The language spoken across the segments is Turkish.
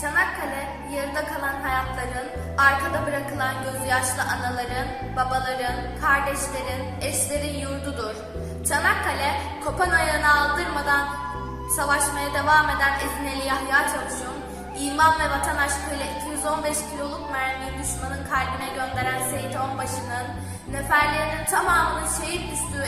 Çanakkale yarıda kalan hayatların, arkada bırakılan gözyaşlı anaların, babaların, kardeşlerin, eşlerin yurdudur. Çanakkale kopan ayağını aldırmadan savaşmaya devam eden Ezineli Yahya Çavuş'un iman ve vatan aşkıyla 215 kiloluk mermiyi düşmanın kalbine gönderen Seyit Onbaşı'nın, neferlerinin tamamının şehit düştüğü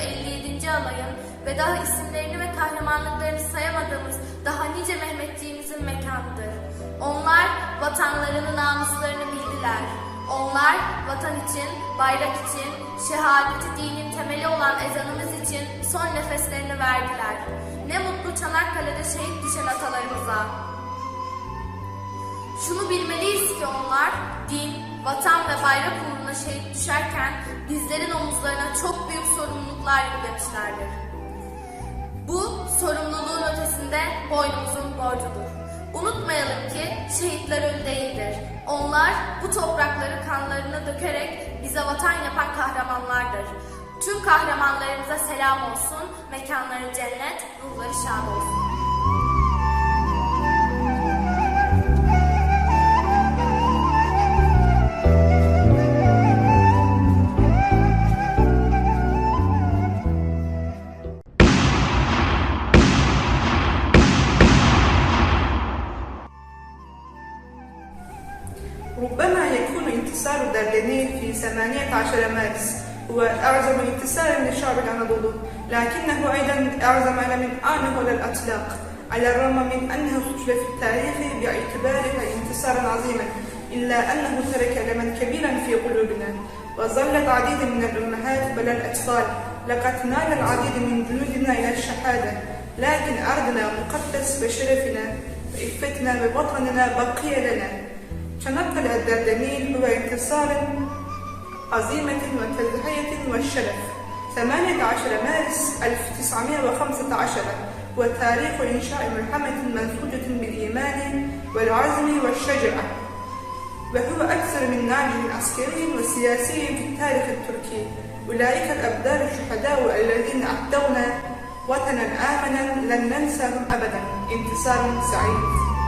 57. alayın ve daha isimlerini ve kahramanlıklarını sayamadığımız daha nice Mehmetçiğimizin mekanıdır. Onlar vatanlarının namuslarını bildiler. Onlar vatan için, bayrak için, şehadeti dinin temeli olan ezanımız için son nefeslerini verdiler. Ne mutlu Çanakkale'de şehit düşen atalarımıza. Şunu bilmeliyiz ki onlar din, vatan ve bayrak uğruna şehit düşerken bizlerin omuzlarına çok büyük sorumluluklar yüklemişlerdir. Bu sorumluluğun ötesinde boynumuzun borcudur. Unutmayalım ki şehitler ölü değildir. Onlar bu toprakları kanlarına dökerek bize vatan yapan kahramanlardır. Tüm kahramanlarımıza selam olsun, mekanları cennet, ruhları şad olsun. الدردنيل في 18 مارس. هو أعظم انتصار لشعب الأناضول لكنه أيضا أعظم من آنه على الإطلاق. على الرغم من أنه سجل في التاريخ باعتباره انتصارا عظيما إلا أنه ترك ألما كبيرا في قلوبنا. وظلت عديد من الأمهات بل الأطفال. لقد نال العديد من جنودنا إلى الشهادة. لكن أرضنا مقدس بشرفنا وإفتنا بوطننا بقي لنا. تنقل الدردنيل هو انتصار عظيمة وتضحية والشرف. 18 مارس 1915 هو تاريخ إنشاء ملحمة منسوجة بالإيمان والعزم والشجاعة. وهو أكثر من ناجح عسكري وسياسي في التاريخ التركي. أولئك الأبدال الشهداء الذين أعطونا وطنا آمنا لن ننساهم أبدا. انتصار سعيد.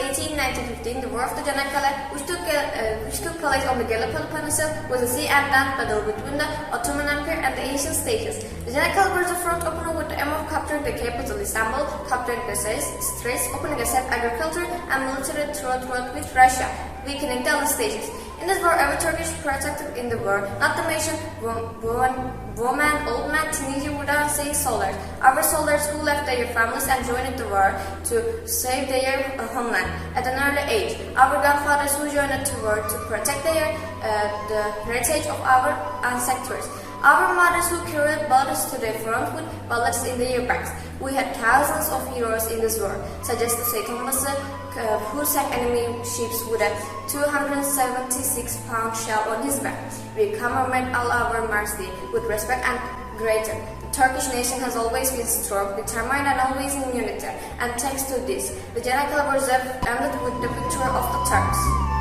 18, 1915, the War of the Janakkale, which took, uh, which took place on the Gallipoli Peninsula, was a sea and land battle between the Ottoman Empire and the Asian states. The Janakkale was the front opener with the aim of capturing the capital Istanbul, capturing the straits, opening a safe agriculture and military threat with Russia, weakening the states. In this war, every Turkish protected in the world, not to mention wo- wo- woman, old man, teenager without saying soldiers. Our soldiers who left their families and joined the war to save their uh, homeland at an early age. Our grandfathers who joined the war to protect their uh, the heritage of our ancestors. Our mothers who carried bodies to the front with bullets in their backs. We had thousands of heroes in this war, such as the second Onbaşı, uh, who sank enemy ships with a 276 pound shell on his back. We commemorate all our mercy with respect and gratitude. The Turkish nation has always been strong, determined, and always in unity. And thanks to this, the Janakkale Reserve ended with the victory of the Turks.